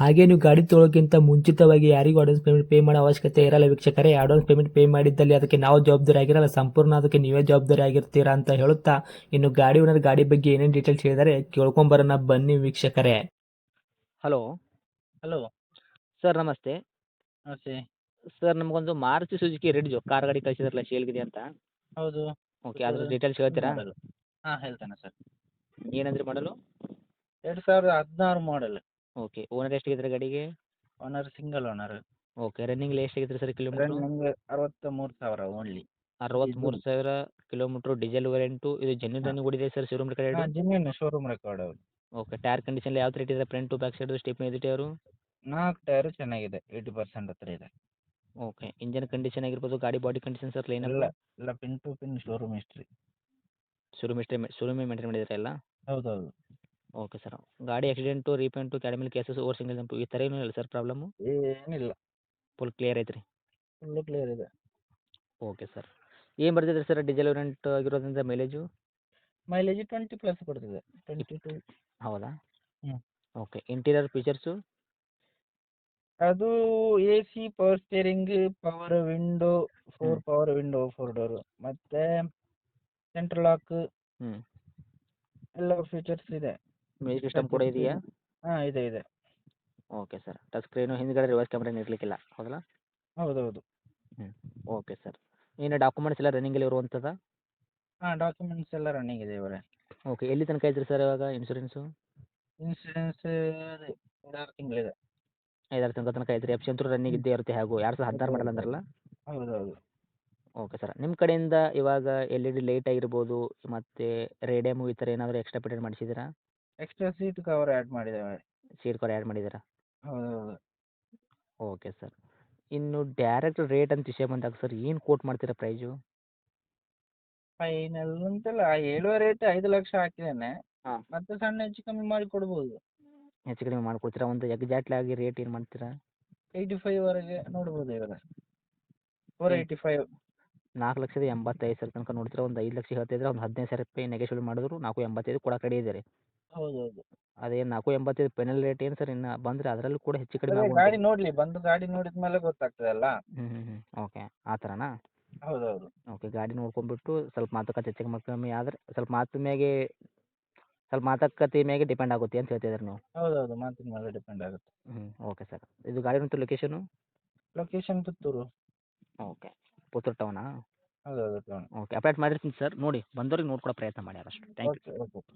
ಹಾಗೆ ನೀವು ಗಾಡಿ ತೊಳೋಕ್ಕಿಂತ ಮುಂಚಿತವಾಗಿ ಯಾರಿಗೂ ಅಡ್ವಾನ್ಸ್ ಪೇಮೆಂಟ್ ಪೇ ಮಾಡೋ ಅವಶ್ಯಕತೆ ಇರಲ್ಲ ವೀಕ್ಷಕರೆ. ಅಡ್ವಾನ್ಸ್ ಪೇಮೆಂಟ್ ಪೇ ಮಾಡಿದ್ದಲ್ಲಿ ಅದಕ್ಕೆ ನಾವು ಜವಾಬ್ದಾರಿ ಆಗಿರಲ್ಲ. ಸಂಪೂರ್ಣ ಅದಕ್ಕೆ ನೀವೇ ಜವಾಬ್ದಾರಿ ಆಗಿರ್ತೀರಾ ಅಂತ ಹೇಳುತ್ತಾ ಇನ್ನು ಗಾಡಿ ಓನರ್ ಗಾಡಿ ಬಗ್ಗೆ ಏನೇನು ಡೀಟೇಲ್ಸ್ ಹೇಳಿದರೆ ಕೇಳ್ಕೊಂಬರೋಣ ಬನ್ನಿ ವೀಕ್ಷಕರೇ. ಹಲೋ ಹಲೋ ಸರ್ ನಮಸ್ತೆ. ನಮಸ್ತೆ. ಸರ್ ನಮಗೊಂದು ಮಾರುತಿ ಸುಜುಕಿ ರೆಡ್ಜು ಕಾರ್ ಗಾಡಿ ಕಳಿಸಿದ್ರಲ್ಲ ಸೇಲ್ಗಿದೆ ಅಂತ? ಹೌದು. ಓಕೆ ಅದ್ರ ಡೀಟೇಲ್ಸ್ ಹೇಳ್ತೀರಾ? ಹಾಂ ಹೇಳ್ತಾನೆ ಸರ್ ಏನಂದ್ರೆ ಮಾಡಲು ಎರಡು ಸಾವಿರದ ಹದಿನಾರು ಮಾಡೆಲ್ ಓಕೆ. ಓನರ್ ಎಷ್ಟಾಗಿದ್ರೆ ಗಾಡಿಗೆ? Owner single owner okay running ಎಷ್ಟಾಗಿದ್ರಿ sir kilometre ನಿಮಗೆ ಅರವತ್ತ ಮೂರು ಸಾವಿರ ಓನ್ಲಿ ಅರವತ್ತ್ಮೂರು ಸಾವಿರ ಕಿಲೋಮೀಟರ್ ಡೀಸೆಲ್ ವೇರಿಯಂಟು ಇದು ಜೆನ್ಯೂನ್ ರನ್ನಿಂಗ್ ಓಡಿದೆ sir showroom record showroom record okay tyre condition ಯಾವ ರೇಟ್ ಇದೆ front to back side stepney ಇದೆ ಅವರು? ನಾಲ್ಕು ಟೈರ್ ಚೆನ್ನಾಗಿದೆ. ಏಯ್ಟಿ ಪರ್ಸೆಂಟ್ ಹತ್ರ ಇದೆ. ಓಕೆ ಇಂಜನ್ ಕಂಡೀಷನ್ ಆಗಿರ್ಬೋದು ಗಾಡಿ ಬಾಡಿ ಕಂಡೀಷನ್ ಸರ್ ಲೈನ್ ಎಲ್ಲ ಎಲ್ಲ pin to pin showroom history showroom ಇಷ್ಟೇ ಶೋರೂಮೇ ಮೇಂಟೈನ್ ಮಾಡಿದ್ರೆ ಎಲ್ಲ? ಹೌದು ಹೌದು ಓಕೆ ಸರ್. ಗಾಡಿ ಆಕ್ಸಿಡೆಂಟು ರೀಪೇಂಟು ಕ್ಯಾಡಮಿಲ್ ಕೇಸಸ್ ಓವರ್ ಸಿಂಗಲ್ ಜಂಪು ಈ ಥರ ಏನೂ ಇಲ್ಲ ಸರ್ ಪ್ರಾಬ್ಲಮ್ಮು? ಏನಿಲ್ಲ. ಫುಲ್ ಕ್ಲಿಯರ್ ಐತ್ರಿ? ಫುಲ್ಲು ಕ್ಲಿಯರ್ ಇದೆ. Okay sir. ಏನು ಬರ್ತಿದ್ರಿ ಸರ್ ಡೀಸೆಲ್ ವೇರಿಯಂಟ್ ಆಗಿರೋದ್ರಿಂದ ಮೈಲೇಜು ಮೈಲೇಜ್ ಟ್ವೆಂಟಿ ಪ್ಲಸ್ ಕೊಡ್ತಿದೆ. ಟ್ವೆಂಟಿ ಟು ಹೌದಾ? ಹ್ಞೂ ಓಕೆ. ಇಂಟೀರಿಯರ್ ಫೀಚರ್ಸು ಅದು A C power steering power window four power window four door ಮತ್ತೆ ಸೆಂಟ್ರಲ್ ಲಾಕ್ ಹ್ಞೂ ಎಲ್ಲ ಫೀಚರ್ಸ್ ಇದೆ. ಮ್ಯೂಸಿಕ್ ಸಿಸ್ಟಮ್ ಕೂಡ ಇದೆಯಾ? ಹಾಂ ಇದೆ ಇದೆ. ಓಕೆ ಸರ್ ಟಚ್ ಸ್ಕ್ರೀನು ಹಿಂದ್ಗಡೆ ರಿವರ್ಸ್ ಕ್ಯಾಮ್ರೇನು ಇರಲಿಕ್ಕಿಲ್ಲ ಹೌದಲ್ಲ? ಹೌದೌದು. ಓಕೆ ಸರ್ ಏನು ಡಾಕ್ಯುಮೆಂಟ್ಸ್ ಎಲ್ಲ ರನ್ನಿಂಗಲ್ಲಿ ಇರುವಂಥದ್ದು ಹಾಂ ಡಾಕ್ಯುಮೆಂಟ್ಸ್ ಎಲ್ಲ ರನ್ನಿಂಗ್ ಇದೆ ಇವರೇ. ಓಕೆ ಎಲ್ಲಿ ತನಕ ಇದ್ರಿ ಸರ್ ಇವಾಗ ಇನ್ಶೂರೆನ್ಸು ಇನ್ಶೂರೆನ್ಸ್ ಐದಾರು ತಿಂಗಳಿದೆ. ಐದಾರು ತಿಂಗಳ ತನಕ ಐತ್ರಿ. ಎಫ್ ಅಂತೂ ರನ್ನಿಂಗ್ ಇದ್ದೇ ಇರುತ್ತೆ ಹಾಗೂ. ಎರಡು ಸಾವಿರದ ಹದಿನಾರು ಮಾಡಲ್ ಅಂದ್ರಲ್ಲ? ಹೌದು ಓಕೆ ಸರ್ ನಿಮ್ಮ ಕಡೆಯಿಂದ ಇವಾಗ ಎಲ್ ಇ ಡಿ ಲೈಟ್ ಆಗಿರ್ಬೋದು ಮತ್ತು ರೇಡಿಯಮು ಈ ಥರ ಏನಾದರೂ ಎಕ್ಸ್ಟ್ರಾ ಫಿಟೆಡ್ ಮಾಡಿಸಿದ್ದೀರಾ? ಎಕ್ಸ್ಟ್ರಾ ಸೀಟ್ ಕವರ್ ಆ್ಯಡ್ ಮಾಡಿದ್ದೇವೆ. ಸೀಟ್ ಕವರ್ ಆ್ಯಡ್ ಮಾಡಿದ್ದೀರಾ? ಹೌದೌದು. Okay sir. ಇನ್ನು ಡೈರೆಕ್ಟ್ ರೇಟ್ ಅಂತ ವಿಷಯ ಬಂದಾಗ ಸರ್ ಏನು ಕೋಟ್ ಮಾಡ್ತೀರಾ ಪ್ರೈಸು ಫೈನಲ್ ಅಂತಲ್ಲ ಹೇಳುವ ರೇಟ್ ಐದು ಲಕ್ಷ ಹಾಕಿದ್ದೇನೆ. ಹಾ. ಮತ್ತೆ ಸಣ್ಣ ಹೆಚ್ಚು ಕಮ್ಮಿ ಮಾಡಿ ಕೊಡ್ಬೋದು. ಹೆಚ್ಚು ಕಡಿಮೆ ಮಾಡಿಕೊಡ್ತೀರಾ? ಒಂದು ಎಕ್ಸಾಕ್ಟ್ಲಿ ಆಗಿ ರೇಟ್ ಏನು ಮಾಡ್ತೀರಾ? ಏಯ್ಟಿ ಫೈವ್ ವರೆಗೆ ನೋಡ್ಬೋದು ಇವಾಗ. ಫೋರ್ ಏಯ್ಟಿ ಫೈವ್ ನಾಲ್ಕು ಲಕ್ಷದ ಎಂಬತ್ತೈದು ಸಾವಿರ ತನಕ ನೋಡ್ತೀರಾ? ಒಂದು ಐದು ಲಕ್ಷ ಹೇಳ್ತಿದ್ರೆ ಒಂದು ಹದಿನೈದು ಸಾವಿರ ರೂಪಾಯಿ ನೆಗೆಶ್ವಲ್ ಮಾಡಿದ್ರು ನಾಲ್ಕು ಎಂಬತ್ತೈದು ಕೊಡೋ ಕಡೆ ಇದೆ ರೀ ಹೌದೌದು. ಅದೇನು ನಾಲ್ಕು ಎಂಬತ್ತೈದು ಪೆನಲ್ ರೇಟ್ ಏನ್ ಸರ್ ಇನ್ನು ಬಂದರೆ ಅದರಲ್ಲೂ ಕೂಡ ಹೆಚ್ಚು ಕಡಿಮೆ ಅದೇ. ಗಾಡಿ ನೋಡ್ಲಿ ಬಂದು ಗಾಡಿ ನೋಡಿದ ಮೇಲೆ ಗೊತ್ತಾಗ್ತದಲ್ಲ? ಹ್ಮ್ ಹ್ಞೂ ಹ್ಞೂ ಓಕೆ ಆ ಥರನಾ ಹೌದೌದು. ಓಕೆ ಗಾಡಿ ನೋಡ್ಕೊಂಡ್ಬಿಟ್ಟು ಸ್ವಲ್ಪ ಮಾತುಕತೆ ಹೆಚ್ಚು ಕಮ್ಮಿ ಆದ್ರೆ ಸ್ವಲ್ಪ ಮಾತು ಮ್ಯಾಗೆ ಸ್ವಲ್ಪ ಮಾತುಕತೆ ಮ್ಯಾಗೆ ಡಿಪೆಂಡ್ ಆಗುತ್ತೆ ಅಂತ ಹೇಳ್ತಿದ್ದೀರಿ ನೀವು? ಹೌದೌದು ಮಾತಿನ ಮೇಲೆ ಡಿಪೆಂಡ್ ಆಗುತ್ತೆ. ಹ್ಞೂ ಓಕೆ ಸರ್ ಇದು ಗಾಡಿ ಉಂಟು location location Puttur. Okay Puttur ಟೌನಾ ಹೌದೌದು ಓಕೆ ಅಪ್ಡೇಟ್ ಮಾಡಿರ್ತೀನಿ ಸರ್ ನೋಡಿ ಬಂದವ್ರಿಗೆ ನೋಡ್ಕೊಡೋ ಪ್ರಯತ್ನ ಮಾಡಿ ಆದಷ್ಟು. Thank you okay okay